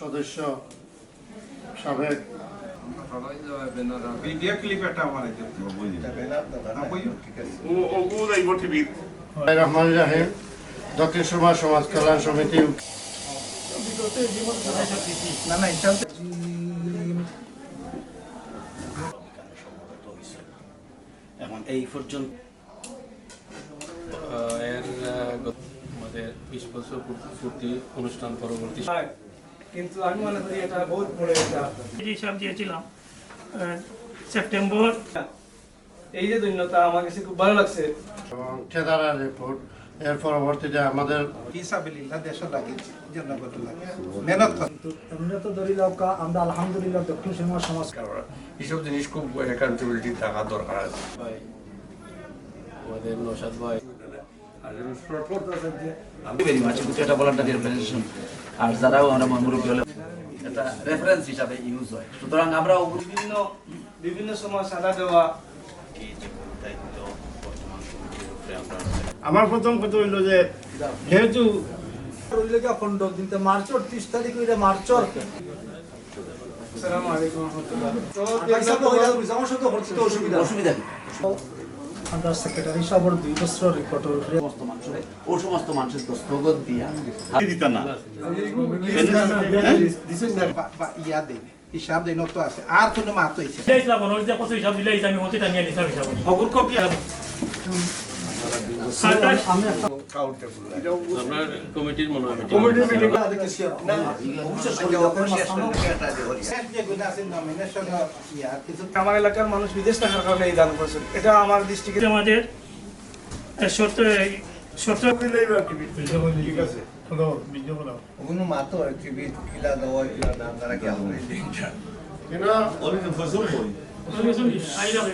সদস্য সাবেক রহমান রাহিম দক্ষিণ সুরমা সমাজ কল্যাণ সমিতি। না না এটা এখন এই পর্যন্ত আমাদের বিশ বছর পূর্তি- অনুষ্ঠান পরবর্তী কিন্তু আমি মনে করি এটা বহুত বড় একটা হিসাব দিয়েছিলাম সেপ্টেম্বর। এই যে ধন্যতা আমার কাছে খুব ভালো লাগছে। এবং ঠেদারা রিপোর্ট এর পরবর্তীতে আমাদের হিসাবিল্লাহ দেশ লাগে জনগণ লাগে মেহনত এমনি তো কা আমরা আলহামদুলিল্লাহ দক্ষিণ সীমা সমাজ এইসব জিনিস খুব অ্যাকাউন্টেবিলিটি থাকা দরকার আছে। ভাই আমাদের নসাদ ভাই ভেরি মাচ কিন্তু এটা ভলান্টারি অর্গানাইজেশন আর যারাও আমরা মুরব্বী হলে এটা রেফারেন্স হিসাবে ইউজ হয়। সুতরাং আমরা বিভিন্ন বিভিন্ন সময় সাদা দেওয়া। আমার প্রথম কথা হইল যে যেহেতু খন্ড কিন্তু মার্চর ত্রিশ তারিখ হইলে মার্চর আসসালামু আলাইকুম রহমতুল্লাহ অসুবিধা। আন্ডার সেক্রেটারি সাহেবের দুই বছর রিপোর্টের উপরে। সমস্ত মানুষের ও সমস্ত মানুষের দস্তখত দিয়া বা- বা ইয়া দেয়। হিসাব দেয় নত আছে আর কোনো মাত্র হিসাব দিলে আমি হতে টানিয়ে নিতাম হিসাব আমার এলাকার মানুষ বিদেশ থাকার কারণে এই দান করছেন। এটা আমার দৃষ্টিকে আমাদের আহ, শর্ত শর্ত ওগুলো মাতো টিভি কিলা দেওয়া কিলা নাম তারা কি আলো যাবে